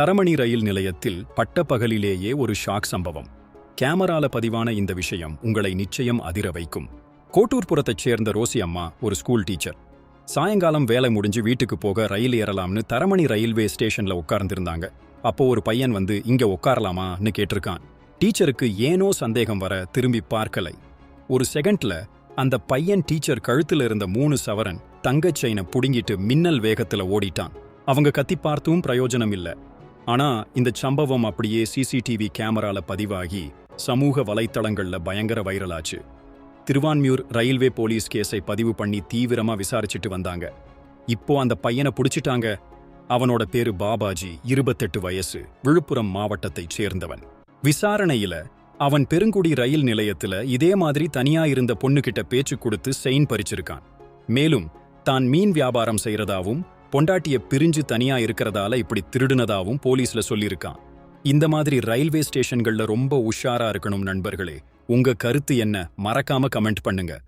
தரமணி ரயில் நிலையத்தில் பட்டப்பகலிலேயே ஒரு ஷாக் சம்பவம். கேமரால பதிவான இந்த விஷயம் உங்களை நிச்சயம் அதிர வைக்கும். கோட்டூர்புரத்தைச் சேர்ந்த ரோசி அம்மா ஒரு ஸ்கூல் டீச்சர். சாயங்காலம் வேலை முடிஞ்சு வீட்டுக்கு போக ரயில் ஏறலாம்னு தரமணி ரயில்வே ஸ்டேஷன்ல உட்கார்ந்திருந்தாங்க. அப்போ ஒரு பையன் வந்து இங்க உட்காரலாமான்னு கேட்டிருக்கான். டீச்சருக்கு ஏனோ சந்தேகம் வர திரும்பி பார்க்கலை. ஒரு செகண்ட்ல அந்த பையன் டீச்சர் கழுத்துல இருந்த மூணு சவரன் தங்கச் புடுங்கிட்டு மின்னல் வேகத்துல ஓடிட்டான். அவங்க கத்தி பார்த்தும் பிரயோஜனம் இல்ல. ஆனா இந்த சம்பவம் அப்படியே சிசிடிவி கேமரால பதிவாகி சமூக வலைத்தளங்கள்ல பயங்கர வைரலாச்சு. திருவான்மியூர் ரயில்வே போலீஸ் கேஸை பதிவு பண்ணி தீவிரமா விசாரிச்சுட்டு வந்தாங்க. இப்போ அந்த பையனை புடிச்சிட்டாங்க. அவனோட பேரு பாபாஜி இருபத்தெட்டு வயசு விழுப்புரம் மாவட்டத்தைச் சேர்ந்தவன். விசாரணையில அவன் பெருங்குடி ரயில் நிலையத்துல இதே மாதிரி தனியா இருந்த பொண்ணுகிட்ட பேச்சு கொடுத்து செயின் பறிச்சிருக்கான். மேலும் தான் மீன் வியாபாரம் செய்யறதாவும் பொண்டாட்டிய பிரிஞ்சு தனியா இருக்கிறதால இப்படி திருடுனதாவும் போலீஸ்ல சொல்லியிருக்கான். இந்த மாதிரி ரயில்வே ஸ்டேஷன்கள்ல ரொம்ப உஷாரா இருக்கணும் நண்பர்களே. உங்க கருத்து என்ன? மறக்காம கமெண்ட் பண்ணுங்க.